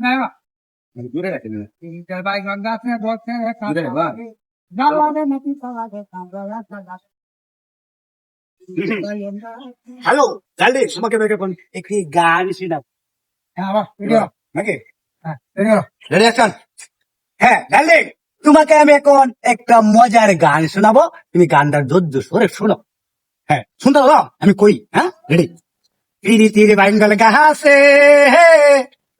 মানে হ্যালো তোমাকে কোন একটি গান হ্যাঁ, হ্যাঁ তোমাকে আমি এখন একটা মজার গান শোনাবো। তুমি গানটার ধৈর্য সরে শোনো। হ্যাঁ শুনতে আমি কই? হ্যাঁ রেডি। তিরি তিরি বাইন গালে গাহাসে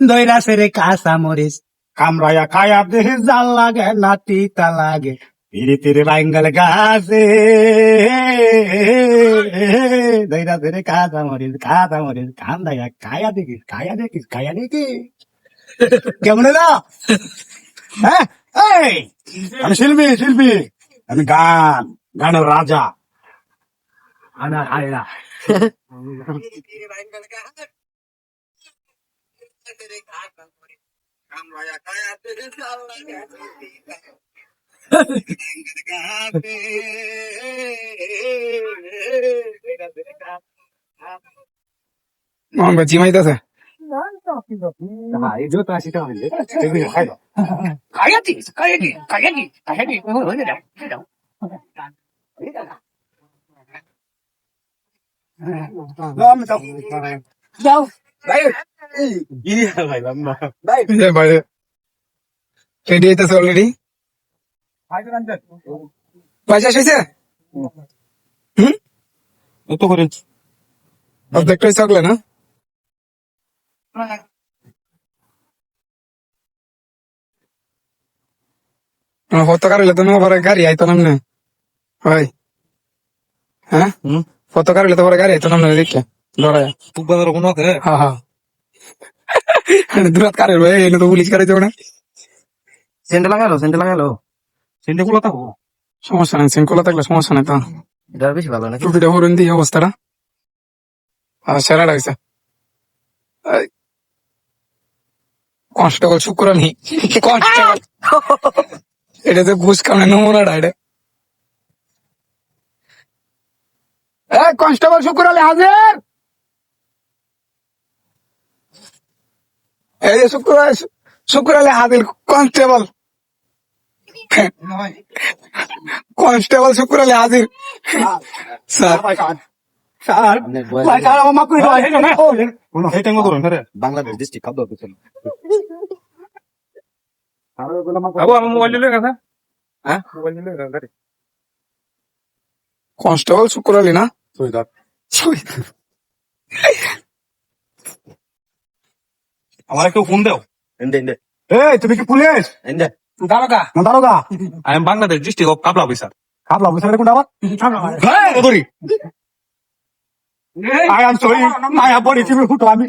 দইরা সেরে কাঁচা মরিচ কামড়াইয়া খায়া দেহে জাল লাগে না তিতা লাগে। ধীরে ধীরে বাঙ্গাল গাছে। দইরা সেরে কাঁচা মরিচ কাঁচা মরিচ কান্দাইয়া খায়া দেখিস খায়া দেখিস খায়া দেখিস। কেমন না হ্যাঁ? এই, আমি শিল্পী শিল্পী। আমি গান, গানের রাজা। আনা, আয়রা। なんか自慢いたぜ。はい、ずっと足痛めて。ろ。かやきやきやきやきうん、うん、うん、うん、ん、রেডি হইতেছে অলরেডি পয়সা শেষে হুম এত করে অর্ধেকটাই চাকলে না ফতকার হইলে তো পরে গাড়ি আইতো নামনে হয় হ্যাঁ ফতকার হইলে তো পরে গাড়ি আইতো নামনে দেখলে দৌড়ায় তুক বাজার কোনো হ্যাঁ হ্যাঁ দূরাত কারের ভাই এনে তো পুলিশ কারে যাবে না। লাগালো লাগালো। সমস্যা সেন্ট থাকলে সমস্যা তো। এটা বেশি ভালো না টুপিটা হরণ দিয়ে অবস্থাটা। আর সেরা লাগছে। কনস্টেবল শুক্র কনস্টেবল? এটা তো ঘুষ কামে নমুনাটা এটা। কনস্টেবল হাজির! এই শুক্র শুক্র আলী হাদিল কনস্টেবল। কনস্টেবল শুক্র আলী হাজির। স্যার। মোবাইল কথা কনস্টেবল শুক্র আলী না আমার কেউ ফোন দেও? এই তুমি কি পুলিশ? দারোগা। না দারোগা। I am Bangladesh district of Kabla officer Kabla officer কোনটা আবার? ধরি। I am sorry Maya body TV আমি